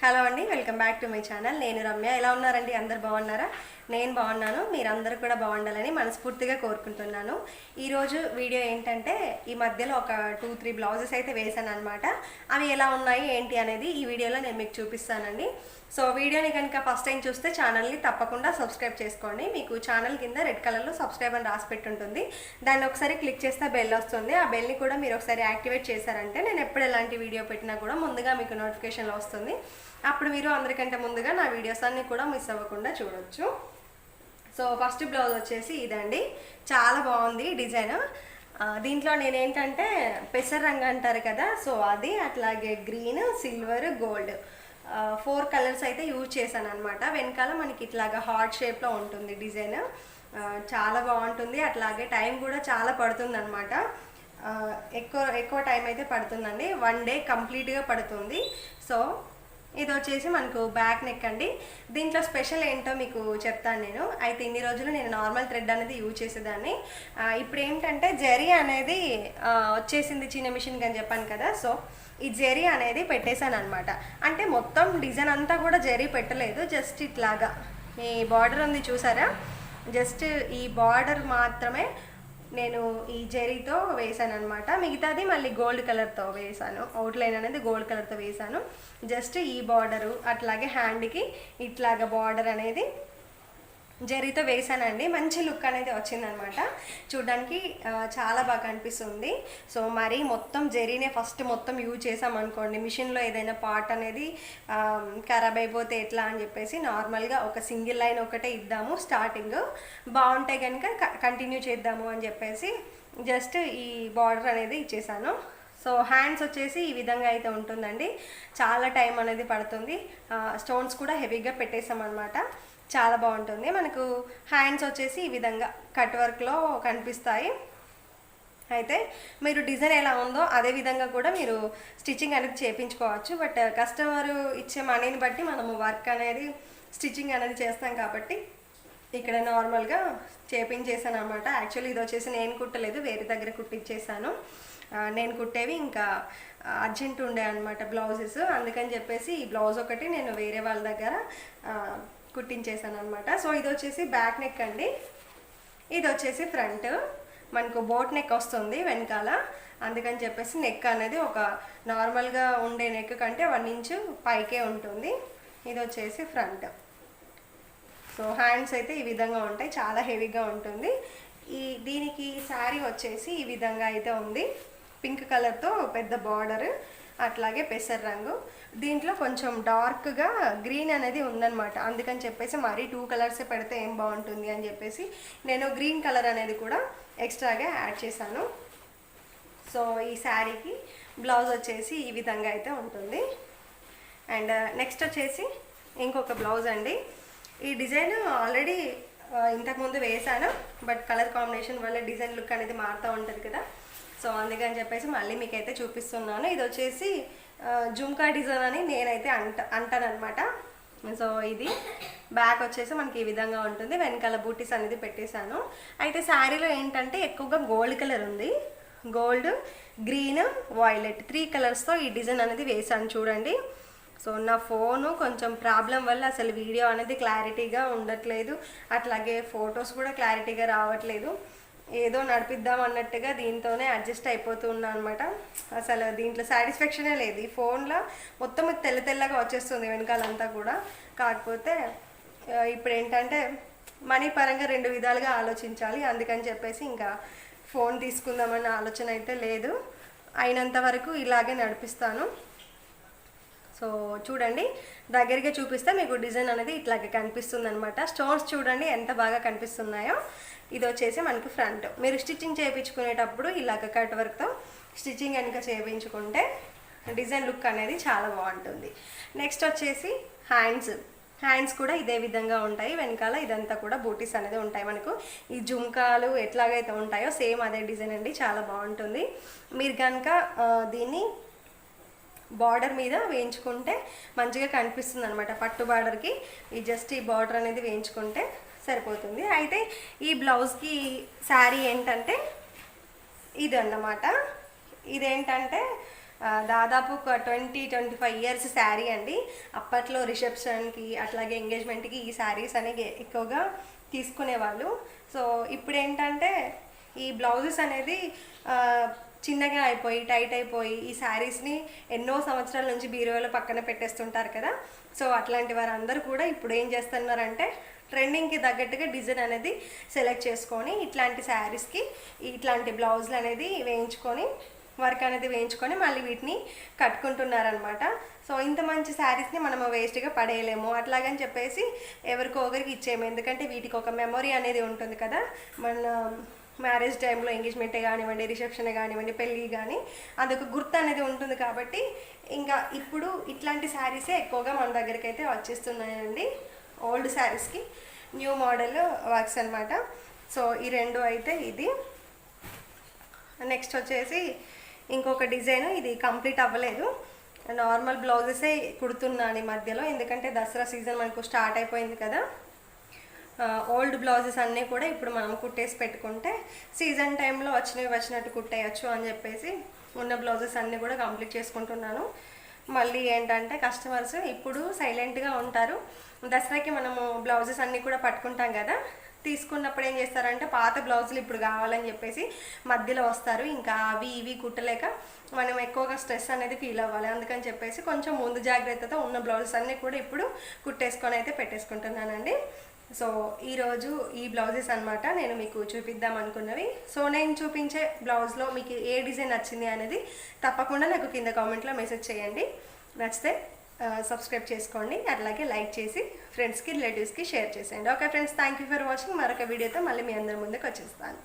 Hello అండి welcome back to my channel. నేను రమ్య. ఎలా ఉన్నారండి? అందరు బాగున్నారా? నేను బాగున్నాను మీరందరూ కూడా బాగుండాలని మనస్ఫూర్తిగా కోరుకుంటున్నాను. ఈరోజు వీడియో ఏంటంటే ఈ మధ్యలో ఒక టూ త్రీ బ్లౌజెస్ అయితే వేసాను అనమాట అవి ఎలా ఉన్నాయి ఏంటి అనేది ఈ వీడియోలో నేను మీకు చూపిస్తానండి. సో వీడియోని కనుక ఫస్ట్ టైం చూస్తే ఛానల్ని తప్పకుండా సబ్స్క్రైబ్ చేసుకోండి. మీకు ఛానల్ కింద రెడ్ కలర్లో సబ్స్క్రైబ్ అని రాసి పెట్టుంటుంది. దాన్ని ఒకసారి క్లిక్ చేస్తే బెల్ వస్తుంది. ఆ బెల్ని కూడా మీరు ఒకసారి యాక్టివేట్ చేశారంటే నేను ఎప్పుడు ఎలాంటి వీడియో పెట్టినా కూడా ముందుగా మీకు నోటిఫికేషన్లో వస్తుంది. అప్పుడు మీరు అందరికంటే ముందుగా నా వీడియోస్ అన్ని కూడా మిస్ అవ్వకుండా చూడొచ్చు. సో ఫస్ట్ బ్లౌజ్ వచ్చేసి ఇదండి. చాలా బాగుంది డిజైన్. దీంట్లో నేనేంటంటే పెసర రంగు అంటారు కదా సో అది అట్లాగే green silver gold. Four colours అయితే యూజ్ చేశాను అనమాట వెనకాల మనకి ఇట్లాగా హార్ట్ షేప్లో ఉంటుంది డిజైన్. చాలా బాగుంటుంది. అట్లాగే టైం కూడా చాలా పడుతుంది అనమాట ఎక్కువ ఎక్కువ టైం అయితే పడుతుందండి. వన్ డే కంప్లీట్గా పడుతుంది. సో ఇది వచ్చేసి మనకు బ్యాక్ నెక్ అండి. దీంట్లో స్పెషల్ ఏంటో మీకు చెప్తాను నేను. అయితే ఇన్ని రోజులు నేను నార్మల్ థ్రెడ్ అనేది యూజ్ చేసేదాన్ని. ఇప్పుడు ఏంటంటే జెరీ అనేది వచ్చేసింది చిన్న మిషన్ అని చెప్పాను కదా. సో ఈ జెరీ అనేది పెట్టేశాను అనమాట అంటే మొత్తం డిజైన్ అంతా కూడా జెరీ పెట్టలేదు. జస్ట్ ఇట్లాగా. ఈ బార్డర్ ఉంది చూసారా? జస్ట్ ఈ బార్డర్ మాత్రమే నేను ఈ జెరీతో వేసాను అనమాట మిగతాది మళ్ళీ గోల్డ్ కలర్తో వేసాను. అవుట్లైన్ అనేది గోల్డ్ కలర్తో వేసాను. జస్ట్ ఈ బార్డరు అట్లాగే హ్యాండ్కి ఇట్లాగ బార్డర్ అనేది జరీతో వేసానండి. మంచి లుక్ అనేది వచ్చిందనమాట. చూడడానికి చాలా బాగా అనిపిస్తుంది. సో మరి మొత్తం జరీనే ఫస్ట్ మొత్తం యూజ్ చేసామనుకోండి. మిషన్లో ఏదైనా పార్ట్ అనేది ఖరాబ్ అయిపోతే ఎట్లా అని చెప్పేసి నార్మల్గా ఒక సింగిల్ లైన్ ఒకటే ఇద్దాము స్టార్టింగ్. బాగుంటే కనుక కంటిన్యూ చేద్దాము అని చెప్పేసి జస్ట్ ఈ బార్డర్ అనేది ఇచ్చేసాను. సో హ్యాండ్స్ వచ్చేసి ఈ విధంగా అయితే ఉంటుందండి. చాలా టైం అనేది పడుతుంది. స్టోన్స్ కూడా హెవీగా పెట్టేసాం అనమాట చాలా బాగుంటుంది. మనకు హ్యాండ్స్ వచ్చేసి ఈ విధంగా కట్ వర్క్లో కనిపిస్తాయి. అయితే మీరు డిజైన్ ఎలా ఉందో అదే విధంగా కూడా మీరు స్టిచ్చింగ్ అనేది చేయించుకోవచ్చు బట్ కస్టమర్ ఇచ్చే మనీని బట్టి మనము వర్క్ అనేది స్టిచ్చింగ్ అనేది చేస్తాం కాబట్టి ఇక్కడ నార్మల్గా చేపించేసాను అనమాట యాక్చువల్లీ ఇది వచ్చేసి నేను కుట్టలేదు వేరే దగ్గర కుట్టించేసాను నేను కుట్టేవి ఇంకా అర్జెంట్ ఉండే అనమాట బ్లౌజెస్. అందుకని చెప్పేసి ఈ బ్లౌజ్ ఒకటి నేను వేరే వాళ్ళ దగ్గర కుట్టించేసాను అనమాట సో ఇది వచ్చేసి బ్యాక్ నెక్ అండి. ఇది వచ్చేసి ఫ్రంట్. మనకు బోట్ నెక్ వస్తుంది వెనకాల. అందుకని చెప్పేసి నెక్ అనేది ఒక నార్మల్గా ఉండే నెక్ కంటే వన్ ఇంచు పైకే ఉంటుంది. ఇది వచ్చేసి ఫ్రంట్. సో హ్యాండ్స్ అయితే ఈ విధంగా ఉంటాయి. చాలా హెవీగా ఉంటుంది. ఈ దీనికి శారీ వచ్చేసి ఈ విధంగా అయితే ఉంది. పింక్ కలర్తో పెద్ద బార్డర్. అట్లాగే పెసర్ రంగు. దీంట్లో కొంచెం డార్క్గా గ్రీన్ అనేది ఉందన్నమాట. అందుకని చెప్పేసి మరీ టూ కలర్సే పెడితే ఏం బాగుంటుంది అని చెప్పేసి నేను గ్రీన్ కలర్ అనేది కూడా ఎక్స్ట్రాగా యాడ్ చేశాను. సో ఈ శారీకి బ్లౌజ్ వచ్చేసి ఈ విధంగా అయితే ఉంటుంది. అండ్ నెక్స్ట్ వచ్చేసి ఇంకొక బ్లౌజ్ అండి. ఈ డిజైన్ ఆల్రెడీ ఇంతకుముందు వేసాను బట్ కలర్ కాంబినేషన్ వల్ల డిజైన్ లుక్ అనేది మారుతూ ఉంటుంది కదా. సో అందుకని చెప్పేసి మళ్ళీ మీకైతే చూపిస్తున్నాను. ఇది వచ్చేసి జుమ్కా డిజైన్ అని నేనైతే అంట అంటానమాట సో ఇది బ్యాక్ వచ్చేసి మనకి ఈ విధంగా ఉంటుంది. వెనకాల బూటీస్ అనేది పెట్టేశాను. అయితే శారీలో ఏంటంటే ఎక్కువగా గోల్డ్ కలర్ ఉంది. గోల్డ్ గ్రీన్ వైలెట్ త్రీ కలర్స్తో ఈ డిజైన్ అనేది వేసాను చూడండి. సో నా ఫోను కొంచెం ప్రాబ్లం వల్ల అసలు వీడియో అనేది క్లారిటీగా ఉండట్లేదు. అట్లాగే ఫొటోస్ కూడా క్లారిటీగా రావట్లేదు. ఏదో నడిపిద్దాం అన్నట్టుగా దీంతోనే అడ్జస్ట్ అయిపోతూ ఉన్నా అనమాట అసలు దీంట్లో సాటిస్ఫాక్షనే లేదు. ఈ ఫోన్లో మొత్తం తెల్ల తెల్లగా వచ్చేస్తుంది వెనకాలంతా కూడా. కాకపోతే ఇప్పుడు ఏంటంటే మనీ పరంగా రెండు విధాలుగా ఆలోచించాలి. అందుకని చెప్పేసి ఇంకా ఫోన్ తీసుకుందామన్న ఆలోచన అయితే లేదు. అయినంత వరకు ఇలాగే నడిపిస్తాను. సో చూడండి దగ్గరగా చూపిస్తే మీకు డిజైన్ అనేది ఇట్లాగే కనిపిస్తుంది అనమాట స్టోన్స్ చూడండి ఎంత బాగా కనిపిస్తున్నాయో. ఇది వచ్చేసి మనకి ఫ్రంట్. మీరు స్టిచ్చింగ్ చేయించుకునేటప్పుడు ఇలాగ కట్ వర్క్తో స్టిచ్చింగ్ కనుక చేయించుకుంటే డిజైన్ లుక్ అనేది చాలా బాగుంటుంది. నెక్స్ట్ వచ్చేసి హ్యాండ్స్. హ్యాండ్స్ కూడా ఇదే విధంగా ఉంటాయి. వెనకాల ఇదంతా కూడా బూటీస్ అనేది ఉంటాయి మనకు. ఈ జుంకాలు ఎట్లాగైతే ఉంటాయో సేమ్ అదే డిజైన్ అండి. చాలా బాగుంటుంది. మీరు కనుక దీన్ని బార్డర్ మీద వేయించుకుంటే మంచిగా కనిపిస్తుంది అనమాట పట్టు బార్డర్కి ఈ జస్ట్ ఈ బార్డర్ అనేది వేయించుకుంటే సరిపోతుంది. అయితే ఈ బ్లౌజ్కి శారీ ఏంటంటే ఇది అన్నమాట ఇదేంటంటే దాదాపు ఒక twenty twenty five years sari అండి. అప్పట్లో రిసెప్షన్కి అట్లాగే ఎంగేజ్మెంట్కి ఈ శారీస్ అనేవి ఎక్కువగా తీసుకునేవాళ్ళు. సో ఇప్పుడు ఏంటంటే ఈ బ్లౌజెస్ అనేది చిన్నగా అయిపోయి టైట్ అయిపోయి ఈ శారీస్ని ఎన్నో సంవత్సరాల నుంచి బీరువాలో పక్కన పెట్టేస్తుంటారు కదా. సో అట్లాంటి వారందరూ కూడా ఇప్పుడు ఏం చేస్తున్నారంటే ట్రెండింగ్కి తగ్గట్టుగా డిజైన్ అనేది సెలెక్ట్ చేసుకొని ఇట్లాంటి శారీస్కి ఇట్లాంటి బ్లౌజులు అనేది వేయించుకొని వర్క్ అనేది వేయించుకొని మళ్ళీ వీటిని కట్టుకుంటున్నారనమాట సో ఇంత మంచి శారీస్ని మనం వేస్ట్గా పడేయలేము. అట్లాగని చెప్పేసి ఎవరికో ఒకరికి ఇచ్చేయము. ఎందుకంటే వీటికి ఒక మెమొరీ అనేది ఉంటుంది కదా. మన మ్యారేజ్ టైంలో ఎంగేజ్మెంటే కానివ్వండి రిసెప్షన్ కానివ్వండి పెళ్ళి కానీ అదొక గుర్తు అనేది ఉంటుంది కాబట్టి ఇంకా ఇప్పుడు ఇట్లాంటి శారీసే ఎక్కువగా మన దగ్గరికి అయితే వచ్చేస్తున్నాయండి ఓల్డ్ శారీస్కి న్యూ మోడల్ వర్క్స్ అనమాట సో ఈ రెండు అయితే ఇది. నెక్స్ట్ వచ్చేసి ఇంకొక డిజైన్ ఇది కంప్లీట్ అవ్వలేదు. నార్మల్ బ్లౌజెసే కుడుతున్నాను ఈ మధ్యలో. ఎందుకంటే దసరా సీజన్ మనకు స్టార్ట్ అయిపోయింది కదా. ఓల్డ్ బ్లౌజెస్ అన్నీ కూడా ఇప్పుడు మనం కుట్టేసి పెట్టుకుంటే సీజన్ టైంలో వచ్చినవి వచ్చినట్టు కుట్టేయచ్చు అని చెప్పేసి ఉన్న బ్లౌజెస్ అన్నీ కూడా కంప్లీట్ చేసుకుంటున్నాను. మళ్ళీ ఏంటంటే కస్టమర్స్ ఇప్పుడు సైలెంట్గా ఉంటారు. దసరాకి మనము బ్లౌజెస్ అన్నీ కూడా పట్టుకుంటాం కదా. తీసుకున్నప్పుడు ఏం చేస్తారంటే పాత బ్లౌజులు ఇప్పుడు కావాలని చెప్పేసి మధ్యలో వస్తారు. ఇంకా అవి ఇవి కుట్టలేక మనం ఎక్కువగా స్ట్రెస్ అనేది ఫీల్ అవ్వాలి. అందుకని చెప్పేసి కొంచెం ముందు జాగ్రత్తతో ఉన్న బ్లౌజెస్ అన్నీ కూడా ఇప్పుడు కుట్టేసుకొని అయితే పెట్టేసుకుంటున్నానండి. సో ఈరోజు ఈ బ్లౌజెస్ అనమాట నేను మీకు చూపిద్దాం అనుకున్నవి. సో నేను చూపించే బ్లౌజ్లో మీకు ఏ డిజైన్ నచ్చింది అనేది తప్పకుండా నాకు కింద కామెంట్లో మెసేజ్ చేయండి. నచ్చితే సబ్స్క్రైబ్ చేసుకోండి. అట్లాగే లైక్ చేసి ఫ్రెండ్స్కి రిలేటివ్స్కి షేర్ చేసేయండి. Okay friends thank you for watching. మరొక వీడియోతో మళ్ళీ మీ అందరి ముందుకు వచ్చేస్తాను.